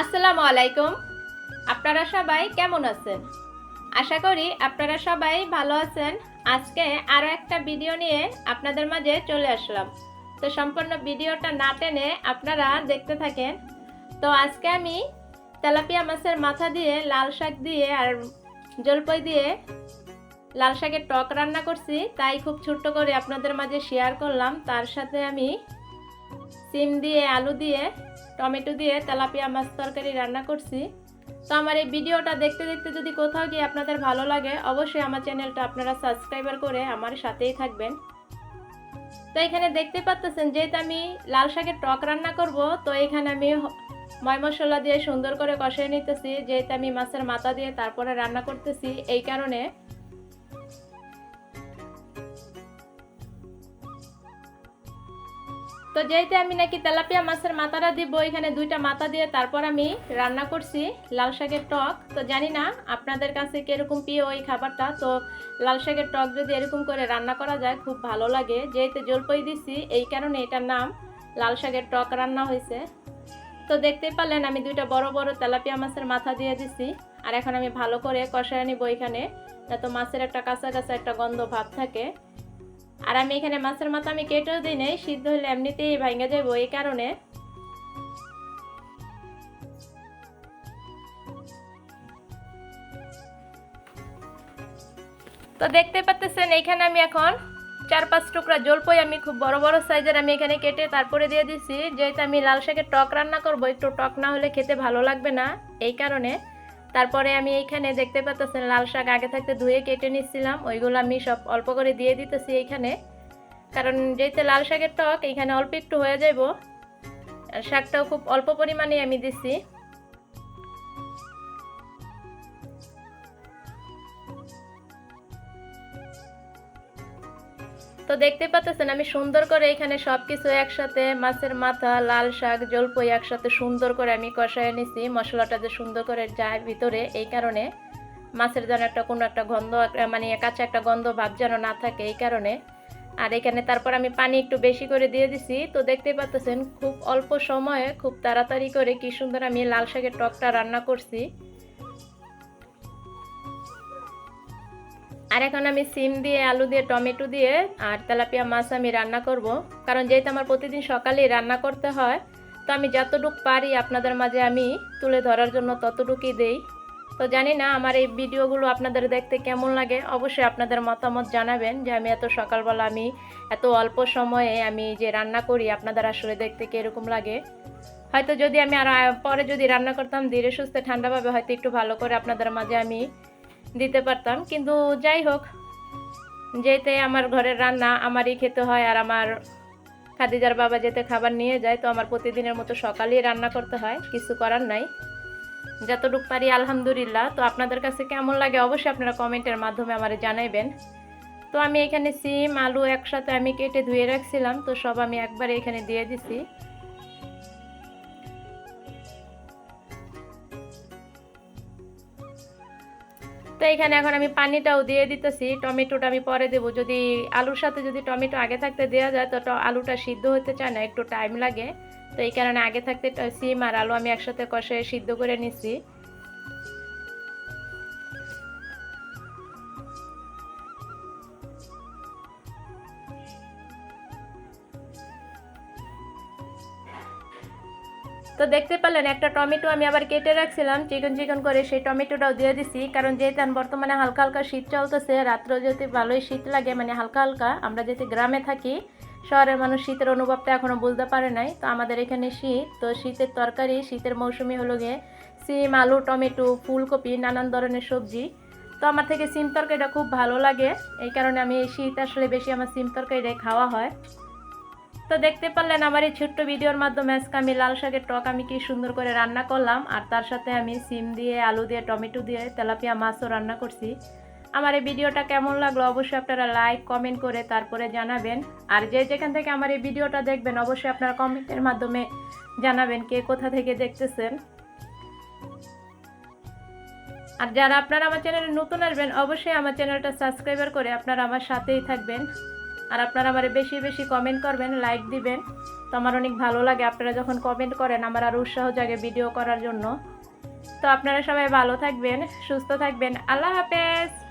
আসসালামু আলাইকুম। আপনারা সবাই কেমন আছেন? আশা করি আপনারা সবাই ভালো আছেন। আজকে আরও একটা ভিডিও নিয়ে আপনাদের মাঝে চলে আসলাম। তো সম্পূর্ণ ভিডিওটা না টেনে আপনারা দেখতে থাকেন। তো আজকে আমি তেলাপিয়া মাছের মাথা দিয়ে লাল শাক দিয়ে আর জলপাই দিয়ে লাল শাকের টক রান্না করছি। তাই খুব ছোট্ট করে আপনাদের মাঝে শেয়ার করলাম। তার সাথে আমি সিম দিয়ে, আলু দিয়ে, টমেটো দিয়ে তেলাপিয়া মাছ তরকারি রান্না করছি। তো আমার এই ভিডিওটা দেখতে দেখতে যদি কোথাও গিয়ে আপনাদের ভালো লাগে, অবশ্যই আমার চ্যানেলটা আপনারা সাবস্ক্রাইবার করে আমার সাথেই থাকবেন। তো এখানে দেখতে পাচ্তেছেন, যেহেতু আমি লাল শাকের টক রান্না করব, তো এখানে আমি ময় মশলা দিয়ে সুন্দর করে কষিয়ে নিতেছি। যেহেতু আমি মাছের মাথা দিয়ে তারপরে রান্না করতেছি, এই কারণে তো যেহেতু আমি নাকি তেলাপিয়া মাছের মাথাটা দিব, এখানে দুইটা মাথা দিয়ে তারপর আমি রান্না করছি লাল শাকের টক। তো জানি না আপনাদের কাছে কীরকম প্রিয় ওই খাবারটা, তো লাল শাকের টক যদি এরকম করে রান্না করা যায় খুব ভালো লাগে। যেহেতু জলপাই দিছি, এই কারণে এটার নাম লাল শাকের টক রান্না হয়েছে। তো দেখতেই পারলেন আমি দুইটা বড় বড় তেলাপিয়া মাছের মাথা দিয়ে দিছি, আর এখন আমি ভালো করে কষায় নিব এখানে। তো মাছের একটা কাঁচা কাঁচা একটা গন্ধ ভাব থাকে। আর আমি এখানে মাছের মাথা আমি কেটেও দিই নাই, সিদ্ধ হলে এমনিতেই ভাঙে যাব এই কারণে। তো দেখতে পাচ্ছেন এইখানে আমি এখন চার পাঁচ টুকরা জলপই আমি খুব বড় বড় সাইজের আমি এখানে কেটে তারপরে দিয়ে দিছি। যেহেতু আমি লাল শাকের টক রান্না করব, একটু টক না হলে খেতে ভালো লাগবে না, এই কারণে। তারপরে আমি এইখানে দেখতে পাচ্ছেন লাল শাক আগে থাকতে ধুয়ে কেটে নিচ্ছিলাম, ওইগুলো আমি সব অল্প করে দিয়ে দিতেছি এইখানে। কারণ যেহেতু লাল শাকের টক, এইখানে অল্প একটু হয়ে যাব শাকটাও খুব অল্প পরিমাণে আমি দিচ্ছি। তো দেখতে পাচ্ছেন, আমি সুন্দর করে এখানে সব কিছু একসাথে, মাছের মাথা, লাল শাক, জলপই একসাথে সুন্দর করে আমি কষায় নিছি। মশলাটা যে সুন্দর করে যায় ভিতরে, এই কারণে মাছের যেন একটা কোনো একটা গন্ধ মানে কাঁচা একটা গন্ধ ভাব যেন না থাকে এই কারণে। আর এখানে তারপর আমি পানি একটু বেশি করে দিয়ে দিছি। তো দেখতে পাচ্ছেন, খুব অল্প সময়ে খুব তাড়াতাড়ি করে কি সুন্দর আমি লাল শাকের টকটা রান্না করছি। আর এখন আমি সিম দিয়ে, আলু দিয়ে, টমেটো দিয়ে আর তেলাপিয়া মাছ আমি রান্না করব। কারণ যেহেতু আমার প্রতিদিন সকালেই রান্না করতে হয়, তো আমি যতটুকু পারি আপনাদের মাঝে আমি তুলে ধরার জন্য ততটুকুই দেই। তো জানি না আমার এই ভিডিওগুলো আপনাদের দেখতে কেমন লাগে, অবশ্যই আপনাদের মতামত জানাবেন যে আমি এত সকালবেলা আমি এত অল্প সময়ে আমি যে রান্না করি, আপনাদের আসলে দেখতে কীরকম লাগে। হয়তো যদি আমি আর পরে যদি রান্না করতাম ধীরে সুস্থে, ঠান্ডাভাবে হয়তো একটু ভালো করে আপনাদের মাঝে আমি দিতে পারতাম, কিন্তু যাই হোক, যেতে আমার ঘরের রান্না আমারই খেতে হয় আর আমার খাদিজার বাবা যেতে খাবার নিয়ে যায়, তো আমার প্রতিদিনের মতো সকালেই রান্না করতে হয়, কিছু করার নাই। যতটুকু পারি আলহামদুলিল্লাহ, তো আপনাদের কাছে কেমন লাগে অবশ্যই আপনারা কমেন্টের মাধ্যমে আমার জানাইবেন। তো আমি এখানে সিম, আলু একসাথে আমি কেটে ধুয়ে রাখছিলাম, তো সব আমি একবারে এখানে দিয়ে দিছি। তো এখানে এখন আমি পানিটাও দিয়ে দিতেছি, টমেটোটা আমি পরে দেবো। যদি আলুর সাথে যদি টমেটো আগে থাকতে দেওয়া যায়, তো আলুটা সিদ্ধ হতে চায় না, একটু টাইম লাগে। তো এই কারণে আগে থাকতে সিম আর আলু আমি একসাথে কষে সিদ্ধ করে নিছি। তো দেখতে পেলেন, একটা টমেটো আমি আবার কেটে রাখছিলাম, চিকন চিকন করে সেই টমেটোটাও দিয়ে দিছি। কারণ যেহেতু বর্তমানে হালকা হালকা শীত চলতেছে রাত্রেও যেতে ভালোই শীত লাগে মানে হালকা হালকা, আমরা যেতে গ্রামে থাকি, শহরের মানুষ শীতের অনুভবটা এখনও বুঝতে পারে নাই। তো আমাদের এখানে শীত, তো শীতের তরকারি, শীতের মৌসুমি হলো গিয়ে সিম, আলু, টমেটো, ফুলকপি, নানান ধরনের সবজি। তো আমার থেকে সিম তরকারিটা খুব ভালো লাগে, এই কারণে আমি এই শীত আসলে বেশি আমার সিম তরকারিটাই খাওয়া হয়। তো দেখতে পারলেন আমার এই ছোট্ট ভিডিওর মাধ্যমে আজকে আমি লাল শাকের টক আমি কি সুন্দর করে রান্না করলাম। আর তার সাথে আমি সিম দিয়ে, আলু দিয়ে, টমেটো দিয়ে, তেলাপিয়া মাছও রান্না করছি। আমার এই ভিডিওটা কেমন লাগল অবশ্যই আপনারা লাইক, কমেন্ট করে তারপরে জানাবেন। আর যে যেখান থেকে আমার এই ভিডিওটা দেখবেন, অবশ্যই আপনারা কমেন্টের মাধ্যমে জানাবেন কে কোথা থেকে দেখতেছেন। আর যারা আপনারা আমার চ্যানেলে নতুন আসবেন, অবশ্যই আমার চ্যানেলটা সাবস্ক্রাইবার করে আপনারা আমার সাথেই থাকবেন। আর আপনারা আমার বেশি বেশি কমেন্ট করবেন লাইক দিবেন। তো আমার অনেক ভালো লাগে আপনারা যখন কমেন্ট করেন, আমার আরও উৎসাহ জাগে ভিডিও করার জন্য। তো আপনারা সবাই ভালো থাকবেন, সুস্থ থাকবেন। আল্লাহ হাফেজ!